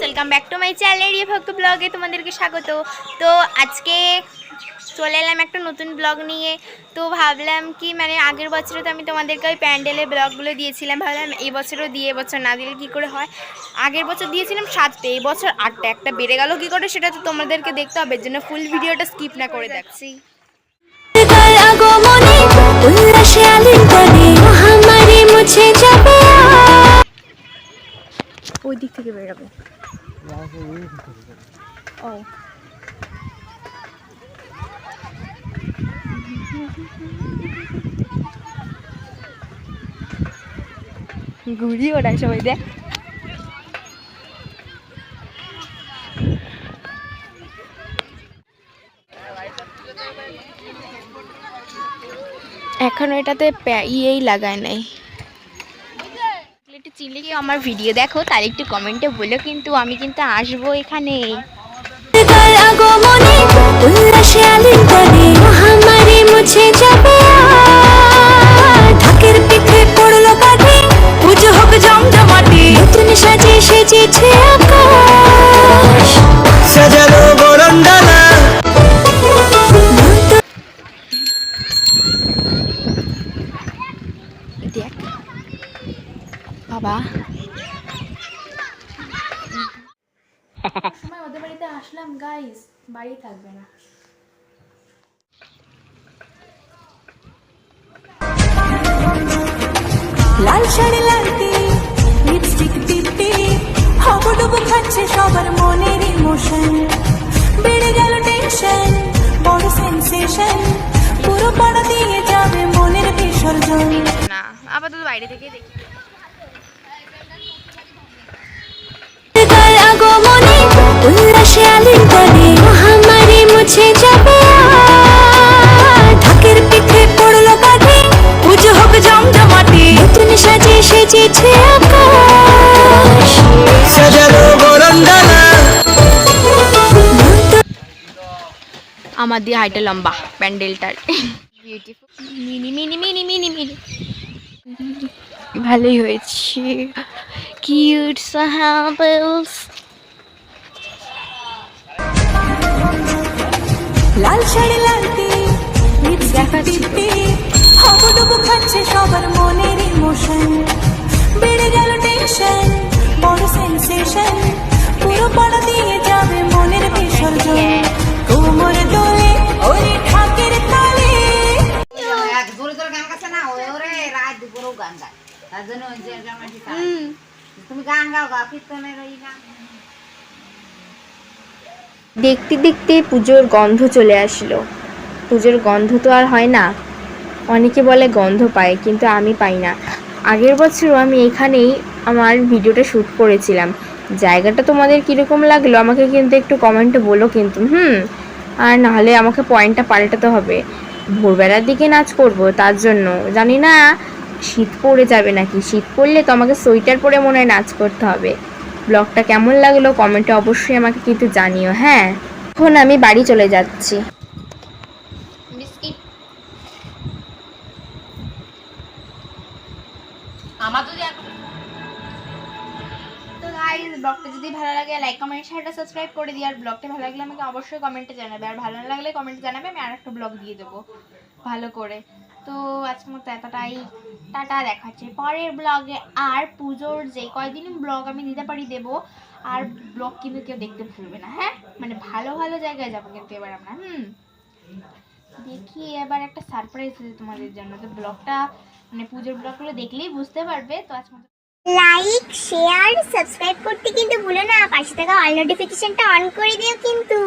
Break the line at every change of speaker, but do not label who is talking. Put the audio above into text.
Welcome back my channel ভক্ত ব্লগে তোমাদেরকে স্বাগত। তো আজকে চলে এলাম একটা নতুন ব্লগ নিয়ে। তো ভাবলাম কি মানে আগের বছরে তো আমি তোমাদেরকে ওই প্যান্ডেলের ব্লগগুলো দিয়েছিলাম। ভাবলাম এই বছরও দিয়ে এবছর না দিলে কী করে হয়? আগের বছর দিয়েছিলাম সাতটা, এই বছর আটটা। একটা বেড়ে গেল কী করে সেটা তো তোমাদেরকে দেখতে হবে জন্য ফুল ভিডিওটা স্কিপ না করে দেখছি ওই দিক থেকে বেরোবে। ও। ঘুরি ওটা সবাই দেখ। এখনও এটাতে ইয়েই লাগায় নাই। চিনলে কি আমার ভিডিও দেখো, তার একটু কমেন্টে বলো, কিন্তু আমি কিন্তু আসব এখানে
মুছে পড়ল বাঁধে, পুজো হোক জমজমাটি। নতুন সাজে সেজেছে
বাবা। সময় ওদের বাড়িতে আসলাম গাইস বাড়ি থাকবে না।
লাল শাড়ি লালটি লিপস্টিক টিপটি হবডুবু খাচ্ছে সবার মনের ইমোশন বেড়ে গেল টেনশন বড় সেন্সেশন পুরো পাড়া দিয়ে যাবে মনের বিসর্জন।
না আপাতত বাইরে থেকে দেখি।
সেজেছে আকাশ।
সাজানো বরণডালা
আমার দিয়ে হাইটা লম্বা প্যান্ডেলটার। Beautiful mini mini mini mini mini. ভালোই হয়েছে। কিউট সাহাবেলস
লাল শাড়ি লালটি দেখাচ্ছি হবডুবু খাচ্ছে সবার মনের ইমোশন
তুমি গান গাও গা কীর্তনের ওই গান
দেখতে দেখতে পুজোর গন্ধ চলে আসলো। পুজোর গন্ধ তো আর হয় না। অনেকে বলে গন্ধ পায় কিন্তু আমি পাই না। আগের বছরও আমি এখানেই আমার ভিডিওটা শ্যুট করেছিলাম। জায়গাটা তোমাদের কীরকম লাগল আমাকে কিন্তু একটু কমেন্টে বলো কিন্তু হুম। আর নাহলে আমাকে পয়েন্টটা পাল্টাতে হবে। ভোরবেলার দিকে নাচ করব তার জন্য। জানি না শীত পড়ে যাবে নাকি? শীত পড়লে তো আমাকে সোয়েটার পরে মনে হয় নাচ করতে হবে। ব্লগটা কেমন লাগল কমেন্টে অবশ্যই আমাকে কিন্তু জানিও হ্যাঁ? এখন আমি বাড়ি চলে যাচ্ছি। ব্লগটা যদি ভালো লাগে লাইক কমেন্ট শেয়ারটা সাবস্ক্রাইব করে দিই আর ব্লগটা ভালো লাগলে আমাকে অবশ্যই কমেন্টে জানাবে। আর ভালো না লাগলে কমেন্টে জানাবে, আমি আর একটা ব্লগ দিয়ে দেবো। ভালো করে। তো আজকের মতো এতটাই। টাটা দেখাচ্ছে পরের ব্লগে আর পুজোর যে কয়দিন ব্লগ আমি দিতে পারি, দেবো। আর ব্লগ কিন্তু কেউ দেখতে ভুলবে না হ্যাঁ? মানে ভালো ভালো জায়গায় যাব কিন্তু এবার আমরা, হুম? দেখি এবার একটা সারপ্রাইজ আছে তোমাদের জন্য। তো ব্লগটা মানে পুজোর ব্লগগুলো দেখলেই বুঝতে পারবে। তো আজকে
লাইক শেয়ার সাবস্ক্রাইব করতে কিন্তু ভুলো না। পাশে থাকা অল নোটিফিকেশনটা অন করে দিও কিন্তু।